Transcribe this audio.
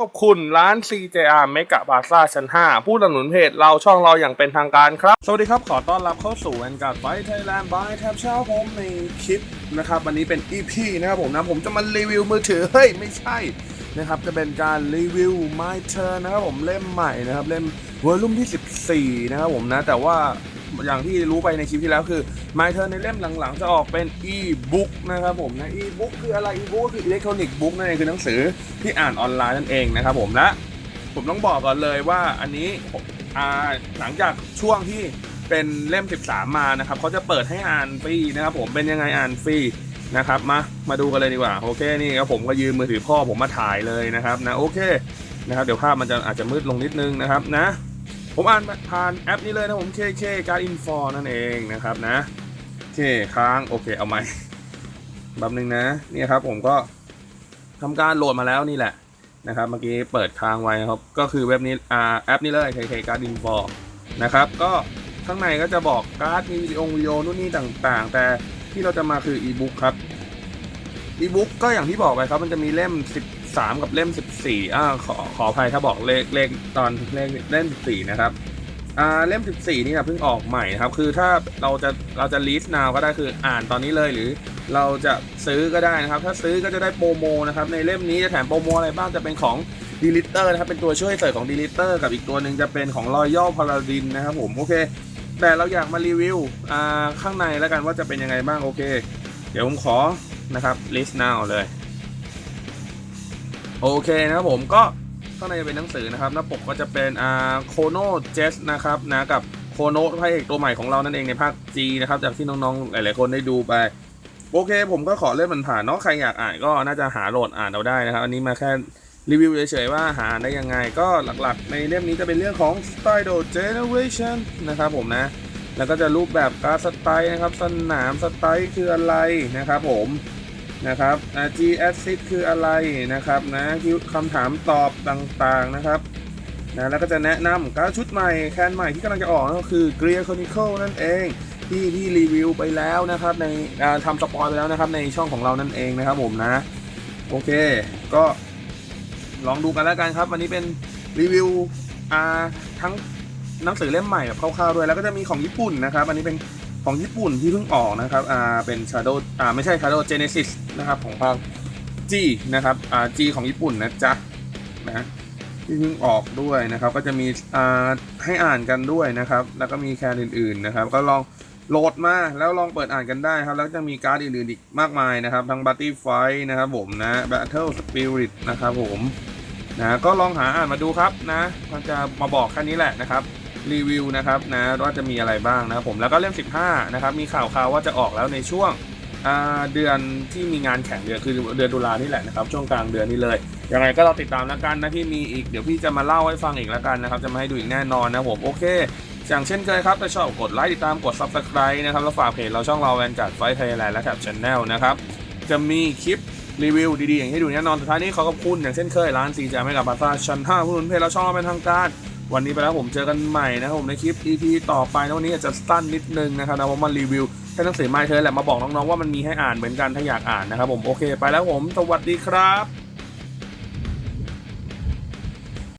ขอบคุณร้าน CJR เมกะบาซ่าชั้น 5 ผู้สนับสนุนเพจเราช่องเราอย่างเป็นทางการครับ สวัสดีครับ ขอต้อนรับเข้าสู่แอนการ์ดไฟไทยแลนด์บายแทบเช้าผมในคลิปนะครับ วันนี้เป็น EP นะครับผมนะผมจะมารีวิวมือถือ เฮ้ย ไม่ใช่นะครับ จะเป็นการรีวิว My Turn นะครับผมเล่มใหม่นะครับ เล่มเวอลลุ่มที่ 14 นะครับผมนะ แต่ว่า อย่างที่รู้ไปในคลิปที่แล้วคือ My Turn ในเล่มหลังๆ จะออกเป็น e-book นะครับผมนะ e-book คืออะไร e-book ก็คือ electronic book นั่นเองคือหนังสือที่อ่านออนไลน์นั่นเองนะครับผมและผมต้องบอกก่อนเลยว่าอันนี้หลังจากช่วงที่เป็นเล่ม 13 มานะครับเขาจะเปิดให้อ่านฟรีนะครับผมเป็นยังไงอ่านฟรีนะครับมามาดูกันเลยดีกว่าโอเคนี่ครับผมก็ยืมมือถือพ่อผมมาถ่ายเลยนะครับนะโอเคนะครับเดี๋ยวภาพมันจะอาจจะมืดลงนิดนึงนะครับนะ ผมอ่านผ่านแอปนี้เลยนะผม KK การ info นั่นเองนะครับนะโอเคค้างโอเคเอาไหมแป๊บนึงนะเนี่ยครับผมก็ทำการโหลดมาแล้วนี่แหละนะครับเมื่อกี้เปิดค้างไว้ครับก็คือเว็บนี้อ่าแอปนี้เลย KK Card Info นะครับก็ข้างในก็จะบอกการ์ดมีวิดีโอวิดีโอนู่นนี่ต่างๆ แต่ที่เราจะมาคืออีบุ๊กครับ อีบุ๊กก็อย่างที่บอกไปครับ มันจะมีเล่ม 13 กับเล่ม 14อ่าขอขออภัยถ้าบอกเลขเลขตอนเลขเล่ม 14 นะครับอ่าเล่ม 14 นี่นะเพิ่งออกใหม่นะครับ คือถ้าเราจะเราจะ list now ก็ได้คืออ่านตอนนี้เลยหรือ เราจะซื้อก็ได้นะครับ ถ้าซื้อก็จะได้โปรโมนะครับ ในเล่มนี้จะแถมโปรโมอะไรบ้างจะเป็นของ d e l i t e r นะครับ เป็นตัวช่วยเสริมของ d e l i t e r กับอีกตัวหนึ่งจะเป็นของ Royal Paladin นะครับผมโอเค แต่เราอยากมารีวิวอ่าข้างในแล้วกันว่าจะเป็นยังไงบ้างโอเค เดี๋ยวผมขอ นะครับ list now เลย โอเคนะครับผมก็ข้างในจะเป็นหนังสือนะครับหน้าปกก็จะเป็นอ่าโคโนเจสนะครับนะกับโคโนพระเอกตัวใหม่ของเรานั่นเองในภาค G นะครับจากที่น้องๆ หลายๆคนได้ดูไป โอเค ผมก็ขอเล่นมันผ่านเนาะใครอยากอ่านก็น่าจะหาโหลดอ่านเอาได้นะครับ อันนี้มาแค่รีวิวเฉยๆว่าหาได้ยังไงก็หลักๆ ในเล่มนี้จะเป็นเรื่องของ Style Generation นะครับผมนะ แล้วก็จะรูปแบบการสไตล์นะครับ สนามสไตล์คืออะไรนะครับผม นะครับ G Acid คืออะไรนะครับนะคิวคำถามตอบต่างๆนะครับนะแล้วก็จะแนะนำการชุดใหม่แคนใหม่ที่กำลังจะออกก็คือ g r e a r Chronicle นั่นเองที่ที่รีวิวไปแล้วนะครับในทำสปอยไปแล้วนะครับในช่องของเรานั่นเองนะครับผมนะ โอเค ก็ลองดูกันแล้วกันครับ วันนี้เป็นรีวิวทั้งหนังสือเล่มใหม่แบบคร่าวๆด้วยแล้วก็จะมีของญี่ปุ่นนะครับ อันนี้เป็น ของญี่ปุ่นที่เพิ่งออกนะครับอ่าเป็น Shadow อ่าไม่ใช่ Shadow Genesis นะครับของภาค G นะครับอ่า G ของญี่ปุ่นนะจ๊ะนะที่เพิ่งออกด้วยนะครับ ก็จะมีอ่าให้อ่านกันด้วยนะครับ แล้วก็มีแคนอื่นๆนะครับ ก็ลองโหลดมาแล้วลองเปิดอ่านกันได้ครับ แล้วจะมีการ์ดอื่นๆอีกมากมายนะครับ ทั้ง Battlefy นะครับผมนะ Battle Spirit นะครับผมนะก็ลองหาอ่านมาดูครับนะมันจะมาบอกแค่นี้แหละนะครับ รีวิวนะครับนะว่าจะมีอะไรบ้างนะผมแล้วก็เล่ม 15 นะครับ มีข่าวข่าวว่าจะออกแล้วในช่วงเดือนที่มีงานแข่งเดือนคือเดือนตุลานี่แหละนะครับ ช่วงกลางเดือนนี้เลยยังไงก็เราติดตามแล้วกันนะที่มีอีกเดี๋ยวพี่จะมาเล่าให้ฟังอีกแล้วกันนะครับ จะมาให้ดูอีกแน่นอนนะผมโอเคอย่างเช่นเคยครับถ้าชอบกดไลค์ติดตามกด subscribe นะครับ แล้วฝากเพจเราช่องเราแวนการ์ดไฟไทยแลนด์และแท็บชแนลนะครับ จะมีคลิปรีวิวดีๆ อย่างให้ดูแน่นอนสุดท้ายนี้ขอขอบคุณอย่างเช่นเคยร้านซีจาไม่กับบาซ่าชั้น5ผู้นุนเพจเราช่องเราเป็นทางการ วันนี้ไปแล้วผมเจอกันใหม่นะครับผมในคลิป EP ต่อไปนะวันนี้อาจจะสั้นนิดนึงนะครับนะผมมารีวิวให้หนังสือไม้เธอแหละมาบอกน้องๆว่ามันมีให้อ่านเหมือนกันถ้าอยากอ่านนะครับผมโอเค ไปแล้วผมสวัสดีครับ